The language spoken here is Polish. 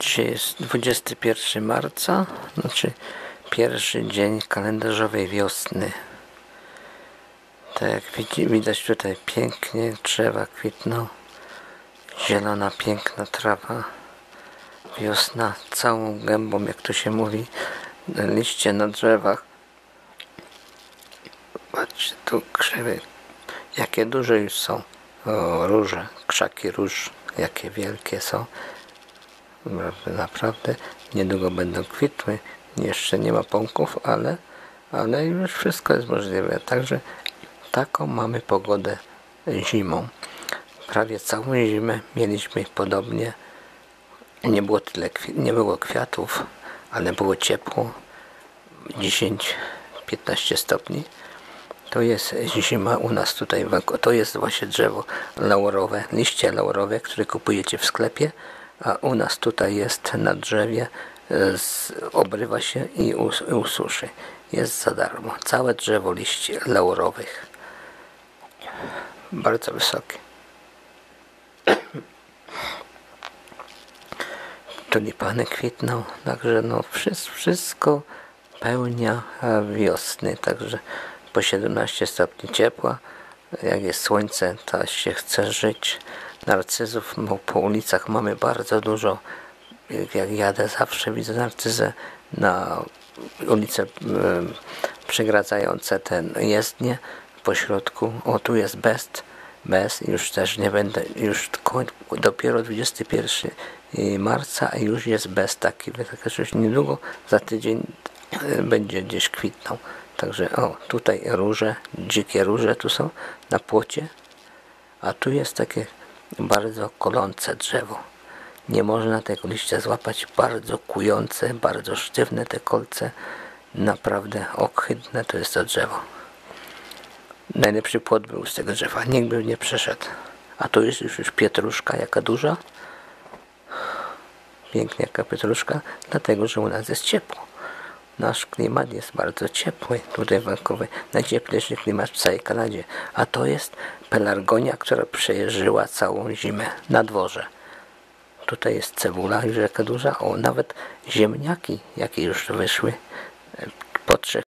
Dzisiaj jest 21 marca, znaczy pierwszy dzień kalendarzowej wiosny. Tak jak widać tutaj pięknie drzewa kwitną, zielona, piękna trawa, wiosna całą gębą, jak to się mówi, liście na drzewach. Patrzcie, tu krzywy, jakie duże już są o, róże, krzaki róż, jakie wielkie są. Naprawdę niedługo będą kwitły. Jeszcze nie ma pąków, ale, ale już wszystko jest możliwe. Także taką mamy pogodę zimą. Prawie całą zimę mieliśmy podobnie. Nie było tyle, nie było kwiatów, ale było ciepło. 10-15 stopni. To jest zima u nas tutaj. To jest właśnie drzewo laurowe, liście laurowe, które kupujecie w sklepie a u nas tutaj jest na drzewie, e, obrywa się i ususzy. Jest za darmo. Całe drzewo liści laurowych. Bardzo wysokie. Tulipany kwitną, także no wszystko pełnia wiosny, także po 17 stopni ciepła, jak jest słońce, to się chce żyć narcyzów po ulicach mamy bardzo dużo. Jak jadę, zawsze widzę narcyzę na ulice przegradzające ten jezdnie po środku. O, tu jest best, bez, już też nie będę, już dopiero 21 marca, już jest bez taki, także już niedługo, za tydzień będzie gdzieś kwitną. Także o, tutaj róże, dzikie róże tu są na płocie, a tu jest takie bardzo kolące drzewo. Nie można tego liścia złapać, bardzo kujące, bardzo sztywne te kolce, naprawdę ohydne to jest to drzewo. Najlepszy płot był z tego drzewa, nikt by nie przeszedł. A tu jest już, już pietruszka, jaka duża. Pięknie jaka pietruszka, dlatego, że u nas jest ciepło. Nasz klimat jest bardzo ciepły tutaj w Vancouver. Najcieplejszy klimat w całej Kanadzie. A to jest pelargonia, która przejeżyła całą zimę na dworze. Tutaj jest cebula już jaka duża. O, nawet ziemniaki, jakie już wyszły po trzech